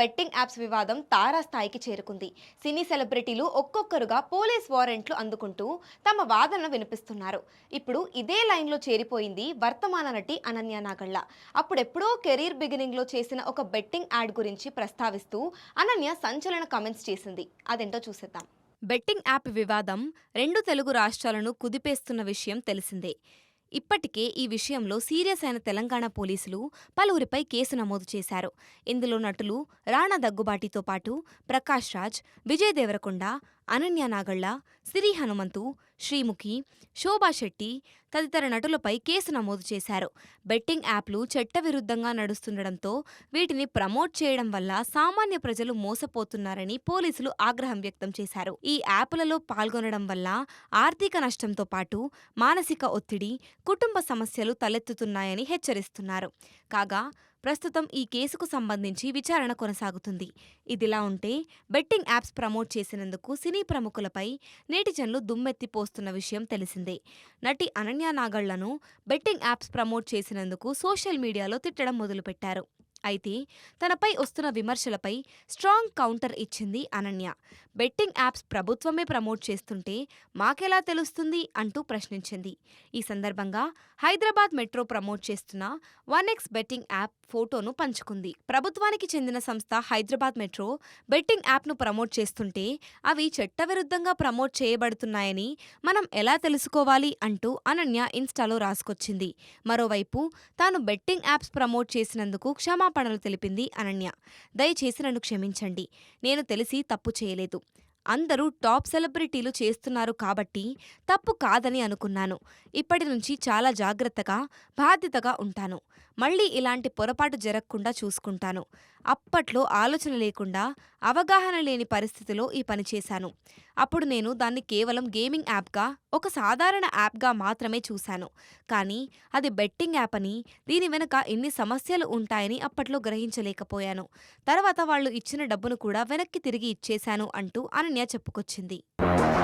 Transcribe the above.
Betting apps వివాదం తారాస్థాయికి చేరుకుంది. సినీ సెలబ్రిటీలు ఒక్కొక్కరుగా పోలీస్ వారెంట్లు అందుకుంటూ తమ వాదన వినిపిస్తున్నారు. ఇప్పుడు ఇదే లైన్లో చేరిపోయింది వర్తమాన నటి అనన్య నాగళ్ళ. అప్పుడెప్పుడో కెరీర్ బిగినింగ్లో చేసిన ఒక బెట్టింగ్ యాడ్ గురించి ప్రస్తావిస్తూ అనన్య సంచలన కామెంట్స్ చేసింది. అదేంటో చూసేద్దాం. బెట్టింగ్ యాప్ వివాదం రెండు తెలుగు రాష్ట్రాలను కుదిపేస్తున్న విషయం తెలిసిందే. ఇప్పటికే ఈ విషయంలో సీరియస్ అయిన తెలంగాణ పోలీసులు పలువురిపై కేసు నమోదు చేశారు. ఇందులో నటులు రాణా దగ్గుబాటితో పాటు ప్రకాష్ రాజ్ విజయ్ దేవరకొండ అనన్య నాగళ్ళ సిరి హనుమంతు శ్రీముఖి శోభా శెట్టి తదితర నటులపై కేసు నమోదు చేశారు. బెట్టింగ్ యాప్లు చట్టవిరుద్ధంగా నడుస్తుండటంతో వీటిని ప్రమోట్ చేయడం వల్ల సామాన్య ప్రజలు మోసపోతున్నారని పోలీసులు ఆగ్రహం వ్యక్తం చేశారు. ఈ యాప్లలో పాల్గొనడం వల్ల ఆర్థిక నష్టంతో పాటు మానసిక ఒత్తిడి కుటుంబ సమస్యలు తలెత్తుతున్నాయని హెచ్చరిస్తున్నారు. కాగా ప్రస్తుతం ఈ కేసుకు సంబంధించి విచారణ కొనసాగుతుంది. ఇదిలా ఉంటే బెట్టింగ్ యాప్స్ ప్రమోట్ చేసినందుకు సినీ ప్రముఖులపై నేటిజన్లు దుమ్మెత్తి పోస్తున్న విషయం తెలిసిందే. నటి అనన్య నాగళ్ళను బెట్టింగ్ యాప్స్ ప్రమోట్ చేసినందుకు సోషల్ మీడియాలో తిట్టడం మొదలుపెట్టారు. అయితే తనపై వస్తున్న విమర్శలపై స్ట్రాంగ్ కౌంటర్ ఇచ్చింది అనన్య. బెట్టింగ్ యాప్స్ ప్రభుత్వమే ప్రమోట్ చేస్తుంటే మాకెలా తెలుస్తుంది అంటూ ప్రశ్నించింది. ఈ సందర్భంగా హైదరాబాద్ మెట్రో ప్రమోట్ చేస్తున్న వన్ ఎక్స్ బెట్టింగ్ యాప్ ఫోటోను పంచుకుంది. ప్రభుత్వానికి చెందిన సంస్థ హైదరాబాద్ మెట్రో బెట్టింగ్ యాప్ను ప్రమోట్ చేస్తుంటే అవి చట్టవిరుద్ధంగా ప్రమోట్ చేయబడుతున్నాయని మనం ఎలా తెలుసుకోవాలి అంటూ అనన్య ఇన్స్టాలో రాసుకొచ్చింది. మరోవైపు తాను బెట్టింగ్ యాప్స్ ప్రమోట్ చేసినందుకు క్షమాపణ క్షమాపణలు తెలిపింది అనన్య. దయచేసి నన్ను క్షమించండి. నేను తెలిసి తప్పు చేయలేదు. అందరూ టాప్ సెలబ్రిటీలు చేస్తున్నారు కాబట్టి తప్పు కాదని అనుకున్నాను. ఇప్పటి నుంచి చాలా జాగ్రత్తగా బాధ్యతగా ఉంటాను. మళ్ళీ ఇలాంటి పొరపాటు జరగకుండా చూసుకుంటాను. అప్పట్లో ఆలోచన లేకుండా అవగాహన లేని పరిస్థితిలో ఈ పని చేశాను. అప్పుడు నేను దాన్ని కేవలం గేమింగ్ యాప్గా ఒక సాధారణ యాప్గా మాత్రమే చూశాను. కానీ అది బెట్టింగ్ యాప్ అని దీని వెనుక ఎన్ని సమస్యలు ఉంటాయని అప్పట్లో గ్రహించలేకపోయాను. తర్వాత వాళ్ళు ఇచ్చిన డబ్బును కూడా వెనక్కి తిరిగి ఇచ్చేశాను అంటూ అనన్య చెప్పుకొచ్చింది.